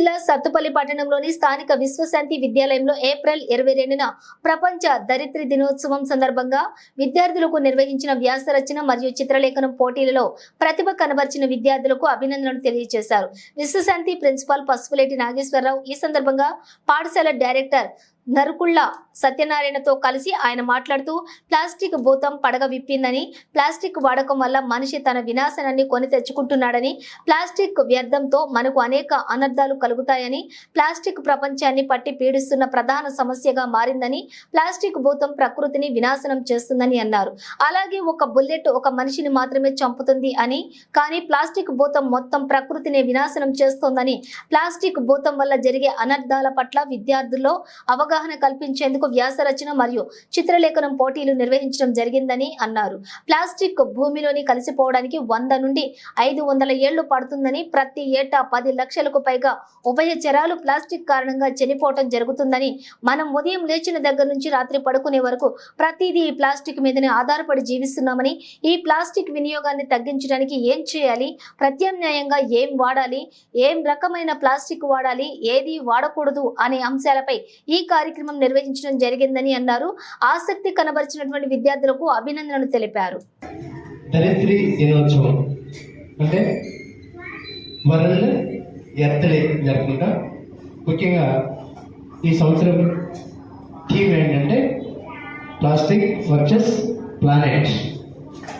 జిల్లా సత్తుపల్లి పట్టణంలోని స్థానిక విశ్వశాంతి విద్యాలయంలో ఏప్రిల్ ఇరవై రెండున ప్రపంచ దరిద్ర దినోత్సవం సందర్భంగా విద్యార్థులకు నిర్వహించిన వ్యాస రచన మరియు చిత్రలేఖనం పోటీలలో ప్రతిభ కనబర్చిన విద్యార్థులకు అభినందనలు తెలియజేశారు. విశ్వశాంతి ప్రిన్సిపాల్ పసుపులేటి నాగేశ్వరరావు ఈ సందర్భంగా పాఠశాల డైరెక్టర్ నరుకుళ్ళ సత్యనారాయణతో కలిసి ఆయన మాట్లాడుతూ ప్లాస్టిక్ భూతం పడగ విప్పిందని ప్లాస్టిక్ వాడకం వల్ల మనిషి తన వినాశనాన్ని కొని తెచ్చుకుంటున్నాడని ప్లాస్టిక్ వ్యర్థంతో మనకు అనేక అనర్థాలు కలుగుతాయని ప్లాస్టిక్ ప్రపంచాన్ని పట్టి పీడిస్తున్న ప్రధాన సమస్యగా మారిందని ప్లాస్టిక్ భూతం ప్రకృతిని వినాశనం చేస్తుందని అన్నారు. అలాగే ఒక బుల్లెట్ ఒక మనిషిని మాత్రమే చంపుతుంది అని కానీ ప్లాస్టిక్ భూతం మొత్తం ప్రకృతిని వినాశనం చేస్తోందని ప్లాస్టిక్ భూతం వల్ల జరిగే అనర్థాల పట్ల విద్యార్థుల్లో అవగాహన అవగాహన కల్పించేందుకు వ్యాస రచన మరియు చిత్రలేఖనం పోటీలు నిర్వహించడం జరిగిందని అన్నారు. ప్లాస్టిక్ భూమిలోని కలిసిపోవడానికి వంద నుండి ఐదు వందల ఏళ్ళు పడుతుందని ప్రతి ఏటా పది లక్షలకు పైగా ఉభయచరాలు ప్లాస్టిక్ కారణంగా చనిపోవటం జరుగుతుందని మనం ఉదయం లేచిన దగ్గర నుంచి రాత్రి పడుకునే వరకు ప్రతిదీ ఈ ప్లాస్టిక్ మీదనే ఆధారపడి జీవిస్తున్నామని ఈ ప్లాస్టిక్ వినియోగాన్ని తగ్గించడానికి ఏం చేయాలి ప్రత్యామ్నాయంగా ఏం వాడాలి ఏం రకమైన ప్లాస్టిక్ వాడాలి ఏది వాడకూడదు అనే అంశాలపై ఈ కార్యక్రమం నిర్వహించడం జరిగిందని అన్నారు. ఆసక్తి కనబరిచినటువంటి విద్యార్థులకు అభినందనలు తెలిపారు. దరిద్రి దినోత్సవం. అంటే వరల్డ్ ఎర్త్ డే ముఖ్యంగా ఈ సంవత్సరం థీమ్ ఏంటంటే ప్లాస్టిక్ వర్చెస్ ప్లానెట్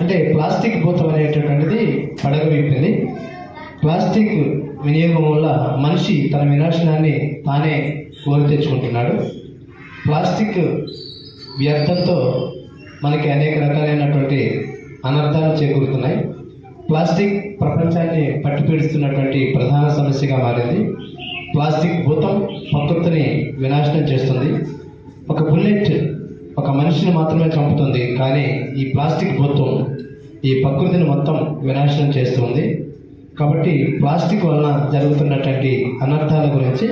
అంటే ప్లాస్టిక్ భూతం అనేటటువంటిది పడగ విప్పింది ప్లాస్టిక్ వినియోగం వల్ల మనిషి తన వినాశనాన్ని తానే కోరి తెచ్చుకుంటున్నాడు. ప్లాస్టిక్ వ్యర్థంతో మనకి అనేక రకాలైనటువంటి అనర్థాలు చేకూరుతున్నాయి. ప్లాస్టిక్ ప్రపంచాన్ని పట్టిపీడుస్తున్నటువంటి ప్రధాన సమస్యగా మారింది. ప్లాస్టిక్ భూతం ప్రకృతిని వినాశనం చేస్తుంది. ఒక బుల్లెట్ ఒక మనిషిని మాత్రమే చంపుతుంది కానీ ఈ ప్లాస్టిక్ భూతం ఈ ప్రకృతిని మొత్తం వినాశనం చేస్తుంది. కాబట్టి ప్లాస్టిక్ వలన జరుగుతున్నటువంటి అనర్థాల గురించి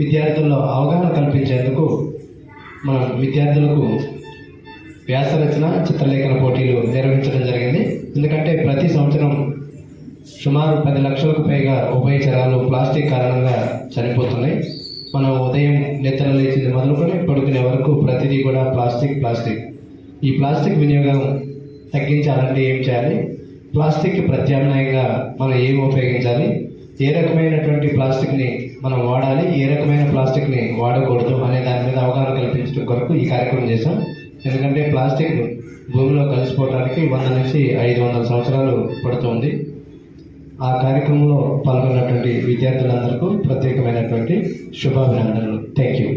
విద్యార్థుల్లో అవగాహన కల్పించేందుకు మనం విద్యార్థులకు వ్యాసరచన చిత్రలేఖన పోటీలు నిర్వహించడం జరిగింది. ఎందుకంటే ప్రతి సంవత్సరం సుమారు పది లక్షలకు పైగా ఉభయచరాలు ప్లాస్టిక్ కారణంగా చనిపోతున్నాయి. మనం ఉదయం నిద్ర లేచింది మొదలుకొని పడుకునే వరకు ప్రతిదీ కూడా ప్లాస్టిక్ ప్లాస్టిక్. ఈ ప్లాస్టిక్ వినియోగం తగ్గించాలంటే ఏం చేయాలి? ప్లాస్టిక్కి ప్రత్యామ్నాయంగా మనం ఏం ఉపయోగించాలి? ఏ రకమైనటువంటి ప్లాస్టిక్ని మనం వాడాలి? ఏ రకమైన ప్లాస్టిక్ని వాడకూడదు అనే దాని మీద అవగాహన కల్పించడం కొరకు ఈ కార్యక్రమం చేశాం. ఎందుకంటే ప్లాస్టిక్ భూమిలో కలిసిపోవడానికి వంద నుంచి ఐదు వందల సంవత్సరాలు పడుతుంది. ఆ కార్యక్రమంలో పాల్గొన్నటువంటి విద్యార్థులందరికీ ప్రత్యేకమైనటువంటి శుభాభినందనలు. Thank you